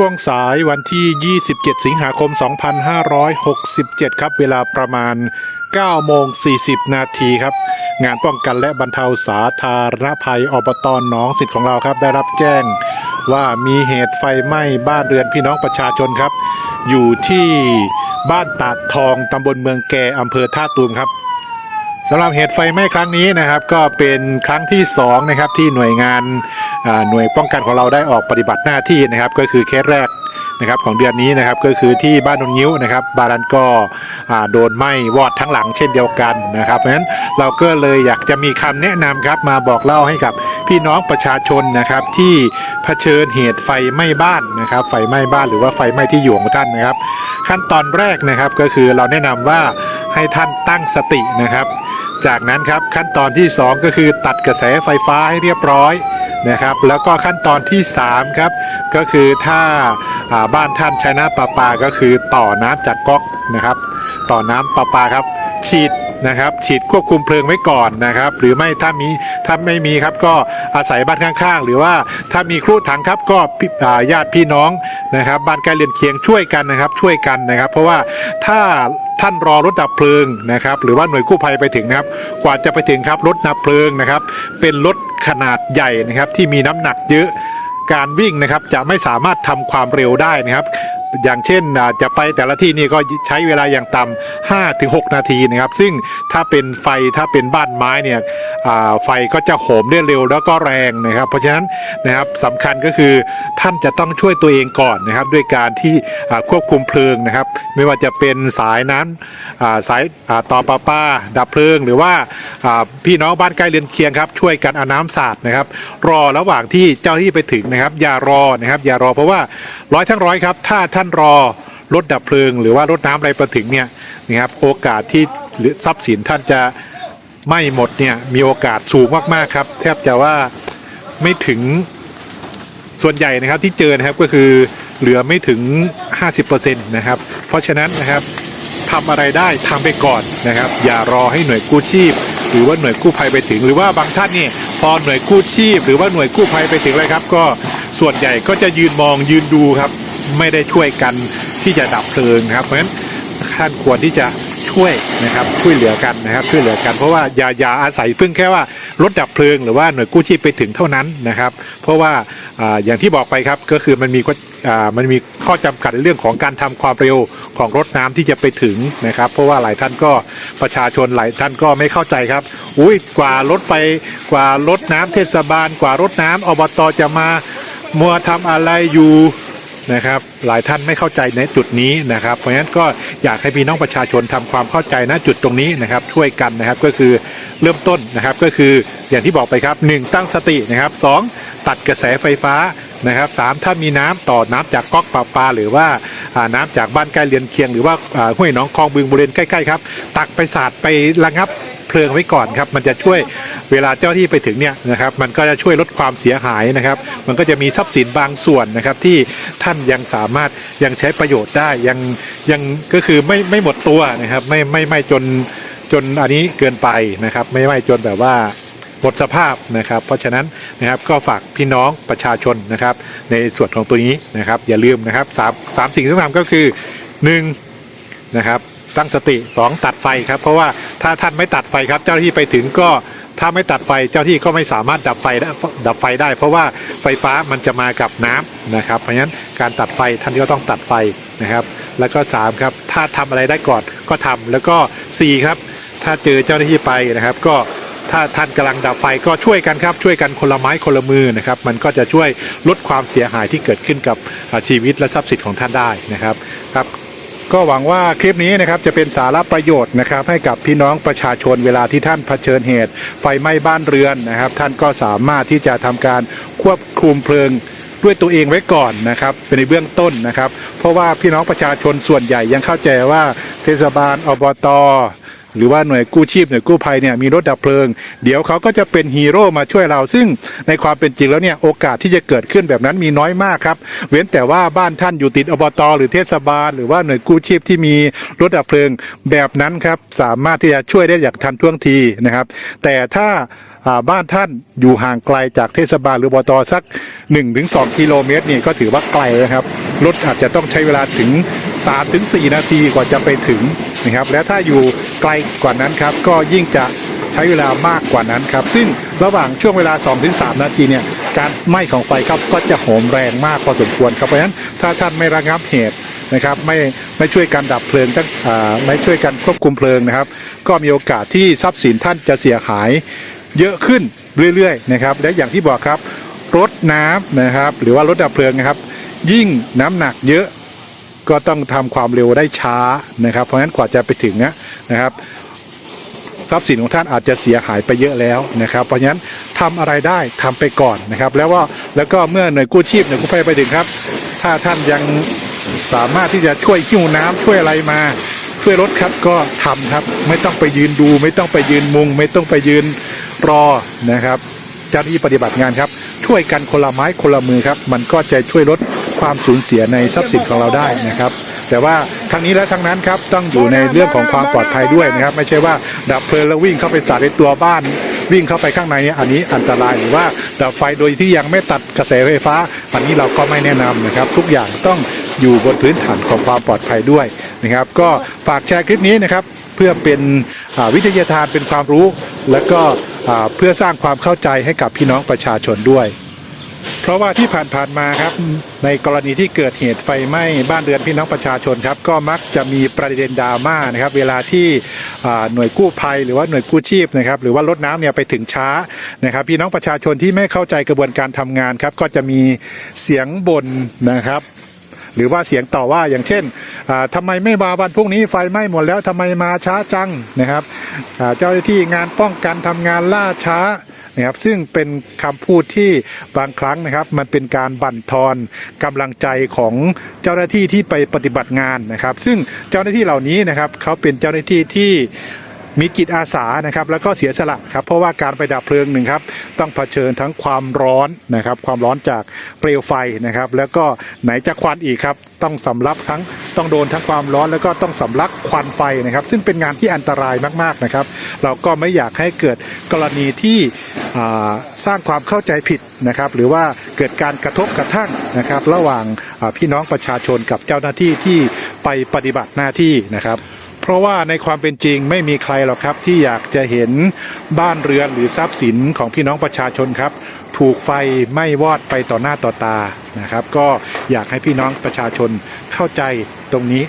ช่วงสายวันที่ 27 สิงหาคม 2567 ครับ เวลาประมาณ 9 โมง 40 นาทีครับ งานป้องกันและบรรเทาสาธารณภัยอบตหนองสิทธิ์ของเราครับ ได้รับแจ้งว่ามีเหตุไฟไหม้บ้านเรือนพี่น้องประชาชนครับ อยู่ที่บ้านตาดทองตำบลเมืองแก่อำเภอท่าตูมครับสำหรับเหตุไฟไหม้ครั้งนี้นะครับ ก็เป็นครั้งที่สองนะครับที่หน่วยงาน หน่วยป้องกันของเราได้ออกปฏิบัติหน้าที่นะครับ ก็คือเคสแรกนะครับของเดือนนี้นะครับก็คือที่บ้านนนยิ้วนะครับบานนั้นก็โดนไหม้วอดทั้งหลังเช่นเดียวกันนะครับเพราะฉะนั้นเราก็เลยอยากจะมีคำแนะนำครับมาบอกเล่าให้กับพี่น้องประชาชนนะครับที่เผชิญเหตุไฟไหม้บ้านนะครับไฟไหม้บ้านหรือว่าไฟไหม้ที่อยู่ของท่านนะครับ ขั้นตอนแรกนะครับก็คือเราแนะนำว่าให้ท่านตั้งสตินะครับ จากนั้นครับขั้นตอนที่ 2 ก็คือตัดกระแสไฟฟ้าให้เรียบร้อย นะครับ แล้วก็ขั้นตอนที่ 3 ครับ ก็คือถ้าาบ้านท่านใช้น้ำประปาก็คือต่อน้ำจากก๊อกนะครับ ต่อน้ำประปาครับ ฉีดนะครับ ฉีดควบคุมเพลิงไว้ก่อนนะครับ หรือไม่ถ้ามีถ้าไม่มีครับก็อาศัยบ้านข้างๆ หรือว่าถ้ามีครูถังครับก็ญาติพี่น้องนะครับ บ้านใกล้เรือนเคียงช่วยกันนะครับ ช่วยกันนะครับ เพราะว่าถ้า ท่านรอรถดับเพลิงนะครับหรือว่าหน่วยกู้ภัยไปถึงนะครับ กว่าจะไปถึงครับรถดับเพลิงนะครับ เป็นรถขนาดใหญ่นะครับที่มีน้ำหนักเยอะการวิ่งนะครับจะไม่สามารถทำความเร็วได้นะครับ อย่างเช่นจะไปแต่ละที่นี่ก็ใช้เวลาอย่างต่ำ5ถึง6นาทีนะครับ ซึ่งถ้าเป็นไฟถ้าเป็นบ้านไม้เนี่ยไฟก็จะโหมได้เร็วแล้วก็แรงนะครับ เพราะฉะนั้นนะครับสำคัญก็คือท่านจะต้องช่วยตัวเองก่อนนะครับ ด้วยการที่ควบคุมเพลิงนะครับ ไม่ว่าจะเป็นสายน้ำสายาต่อประปาดับเพลิง หรือว่าาพี่น้องบ้านใกล้เรือนเคียงครับ ช่วยกันเอาน้ำสาดนะครับ รอระหว่างที่เจ้าหน้าที่ไปถึงนะครับ อย่ารอนะครับ อย่ารอเพราะว่าร้อยทั้งร้อยครับ ถ้าท่านรอรถดับเพลิง หรือว่ารถน้ำอะไรไปถึงเนี่ยนะครับโอกาสที่ทรัพย์สินท่านจะ ไม่หมดเนี่ยมีโอกาสสูงมากๆครับ แทบจะว่าไม่ถึงส่วนใหญ่นะครับที่เจอนะครับก็คือเหลือไม่ถึง 50%นะครับ เพราะฉะนั้นนะครับทำอะไรได้ทำไปก่อนนะครับ อย่ารอให้หน่วยกู้ชีพ หรือว่าหน่วยกู้ภัยไปถึง หรือว่าบางท่านนี่พอหน่วยกู้ชีพ หรือว่าหน่วยกู้ภัยไปถึงเลยครับ ก็ส่วนใหญ่ก็จะยืนมองยืนดูครับ ไม่ได้ช่วยกันที่จะดับเพลิงนะครับเพราะฉะนั้นท่านควรที่จะ ช่วยนะครับช่วยเหลือกันนะครับช่วยเหลือกันเพราะว่าอย่าอย่าอาศัยพึ่งแค่ว่ารถดับเพลิงหรือว่าหน่วยกู้ชีพไปถึงเท่านั้นนะครับ เพราะว่าอย่างที่บอกไปครับก็คือมันมีข้ออ่ามันมีข้อจำกัดในเรื่องของการทำความเร็วของรถน้ำที่จะไปถึงนะครับ เพราะว่าหลายท่านก็ประชาชนหลายท่านก็ไม่เข้าใจครับ อุ้ยกว่ารถไฟกว่ารถน้ำเทศบาล กว่ารถน้ำอบตจะมามัวทำอะไรอยู่ นะครับ หลายท่านไม่เข้าใจในจุดนี้นะครับ เพราะฉะนั้นก็อยากให้พี่น้องประชาชนทำความเข้าใจณจุดตรงนี้นะครับ ช่วยกันนะครับก็คือเริ่มต้นนะครับก็คืออย่างที่บอกไปครับ 1 ตั้งสตินะครับ 2 ตัดกระแสไฟฟ้านะครับสามถ้ามีน้ำต่อน้ำจากก๊อกประปา หรือว่าน้ำจากบ้านใกล้เรือนเคียง หรือว่าอ่าห้วยหนองคลองบึงบริเวณใกล้ๆครับ ตักไปสาดไประงับเพลิงไว้ก่อนครับ มันจะช่วย เวลาเจ้าที่ไปถึงเนี่ยนะครับมันก็จะช่วยลดความเสียหายนะครับ มันก็จะมีทรัพย์สินบางส่วนนะครับที่ท่านยังสามารถยังใช้ประโยชน์ได้ยังยังก็คือไม่ไม่หมดตัวนะครับไม่ไม่ไม่จนจนอันนี้เกินไปนะครับ ไม่ไม่จนแบบว่าหมดสภาพนะครับ เพราะฉะนั้นนะครับก็ฝากพี่น้องประชาชนนะครับ ในส่วนของตัวนี้นะครับ อย่าลืมนะครับสามสามสิ่งที่ทำก็คือหนึ่งนะครับตั้งสติ 2 ตัดไฟครับ เพราะว่าถ้าท่านไม่ตัดไฟครับ เจ้าหน้าที่ไปถึงก็ ถ้าไม่ตัดไฟเจ้าที่ก็ไม่สามารถดับไฟได้ดับไฟได้ เพราะว่าไฟฟ้ามันจะมากับน้ำนะครับ เพราะฉะนั้นการตัดไฟท่านก็ต้องตัดไฟนะครับ แล้วก็3ครับถ้าทำอะไรได้ก่อนก็ทำแล้วก็4ครับถ้าเจอเจ้าหน้าที่ไปนะครับ ก็ถ้าท่านกำลังดับไฟก็ช่วยกันครับ ช่วยกันคนละไม้คนละมือนะครับ มันก็จะช่วยลดความเสียหายที่เกิดขึ้นกับชีวิตและทรัพย์สินของท่านได้นะครับครับ ก็หวังว่าคลิปนี้นะครับจะเป็นสาระประโยชน์นะครับ ให้กับพี่น้องประชาชนเวลาที่ท่านเผชิญเหตุ ไฟไหม้บ้านเรือนนะครับ ท่านก็สามารถที่จะทำการควบคุมเพลิงด้วยตัวเองไว้ก่อนนะครับ เป็นในเบื้องต้นนะครับ เพราะว่าพี่น้องประชาชนส่วนใหญ่ยังเข้าใจว่าเทศบาลอบต หรือว่าหน่วยกู้ชีพหน่วยกู้ภัยเนี่ยมีรถดับเพลิง เดี๋ยวเขาก็จะเป็นฮีโร่มาช่วยเรา ซึ่งในความเป็นจริงแล้วเนี่ยโอกาสที่จะเกิดขึ้นแบบนั้นมีน้อยมากครับ เว้นแต่ว่าบ้านท่านอยู่ติดอบตหรือเทศบาล หรือว่าหน่วยกู้ชีพที่มีรถดับเพลิงแบบนั้นครับสามารถที่จะช่วยได้อย่างทันท่วงทีนะครับ แต่ถ้าบ้านท่านอยู่ห่างไกลจากเทศบาลหรืออบตสัก 1-2 กิโลเมตรนี่ก็ถือว่าไกลนะครับรถอาจจะต้องใช้เวลาถึง 3-4 นาทีกว่าจะไปถึง นะครับ และถ้าอยู่ไกลกว่านั้นครับ ก็ยิ่งจะใช้เวลามากกว่านั้นครับ ซึ่งระหว่างช่วงเวลา 2-3 นาทีเนี่ย การไหม้ของไฟครับก็จะโหมแรงมากพอสมควรครับ เพราะฉะนั้นถ้าท่านไม่ระงับเหตุนะครับไม่ไม่ช่วยกันดับเพลิงตั้งอ่าไม่ช่วยกันควบคุมเพลิงนะครับ ก็มีโอกาสที่ทรัพย์สินท่านจะเสียหายเยอะขึ้นเรื่อยๆนะครับ และอย่างที่บอกครับรถน้ำนะครับ หรือว่ารถดับเพลิงนะครับ ยิ่งน้ำหนักเยอะ ก็ต้องทำความเร็วได้ช้านะครับ เพราะฉะนั้นกว่าจะไปถึงนะนะครับทรัพย์สินของท่านอาจจะเสียหายไปเยอะแล้วนะครับ เพราะฉะนั้นทำอะไรได้ทำไปก่อนนะครับ แล้วว่าแล้วก็เมื่อหน่วยกู้ชีพหน่วยกู้ภัยไปถึงครับ ถ้าท่านยังสามารถที่จะช่วยหิ้วน้ำช่วยอะไรมาช่วยรถครับก็ทำครับ ไม่ต้องไปยืนดู ไม่ต้องไปยืนมุง ไม่ต้องไปยืนรอนะครับเจ้าหน้าที่ปฏิบัติงานครับ ช่วยกันคนละไม้คนละมือครับ มันก็จะช่วยลด ความสูญเสียในทรัพย์สินของเราได้นะครับ แต่ว่าทั้งนี้และทั้งนั้นครับต้องอยู่ในเรื่องของความปลอดภัยด้วยนะครับ ไม่ใช่ว่าดับเพลิงแล้ววิ่งเข้าไปสาดในตัวบ้านวิ่งเข้าไปข้างในเนี่ยอันนี้อันตรายหรือว่าดับไฟโดยที่ยังไม่ตัดกระแสไฟฟ้า อันนี้เราก็ไม่แนะนำนะครับ ทุกอย่างต้องอยู่บนพื้นฐานของความปลอดภัยด้วยนะครับ ก็ฝากแชร์คลิปนี้นะครับ เพื่อเป็นวิทยาทานเป็นความรู้ และก็เพื่อสร้างความเข้าใจให้กับพี่น้องประชาชนด้วย ราะว่าที่ผ่านๆมาครับ ในกรณีที่เกิดเหตุไฟไหม้บ้านเรือนพี่น้องประชาชนครับ ก็มักจะมีประเด็นดราม่านะครับ เวลาที่หน่วยกู้ภัยหรือว่าหน่วยกู้ชีพนะครับหรือว่ารถน้ำเนี่ยไปถึงช้านะครับ พี่น้องประชาชนที่ไม่เข้าใจกระบวนการทำงานครับ ก็จะมีเสียงบ่นนะครับหรือว่าเสียงต่อว่าอย่างเช่นทำาไมไม่มาวันพรุ่งนี้ไฟไหม้หมดแล้วทำไมมาช้าจังนะครับเจ้าหน้าที่งานป้องกันทำงานล่าช้า นะครับซึ่งเป็นคำพูดที่บางครั้งนะครับ มันเป็นการบั่นทอนกำลังใจของเจ้าหน้าที่ที่ไปปฏิบัติงานนะครับ ซึ่งเจ้าหน้าที่เหล่านี้นะครับเขาเป็นเจ้าหน้าที่ที่มีจิตอาสานะครับแล้วก็เสียสละครับเพราะว่าการไปดับเพลิงหนึ่งครับต้องเผชิญทั้งความร้อนนะครับความร้อนจากเปลวไฟนะครับ แล้วก็ไหนจะควันอีกครับต้องสำลักทั้งต้องโดนทั้งความร้อนแล้วก็ต้องสำลักควันไฟนะครับ ซึ่งเป็นงานที่อันตรายมากๆนะครับ เราก็ไม่อยากให้เกิดกรณีที่ สร้างความเข้าใจผิดนะครับ หรือว่าเกิดการกระทบกระทั่งนะครับ ระหว่างพี่น้องประชาชนกับเจ้าหน้าที่ที่ไปปฏิบัติหน้าที่นะครับเพราะว่าในความเป็นจริงไม่มีใครหรอกครับที่อยากจะเห็นบ้านเรือนหรือทรัพย์สินของพี่น้องประชาชนครับ ถูกไฟไหม้วอดไปต่อหน้าต่อตานะครับ ก็อยากให้พี่น้องประชาชนเข้าใจตรงนี้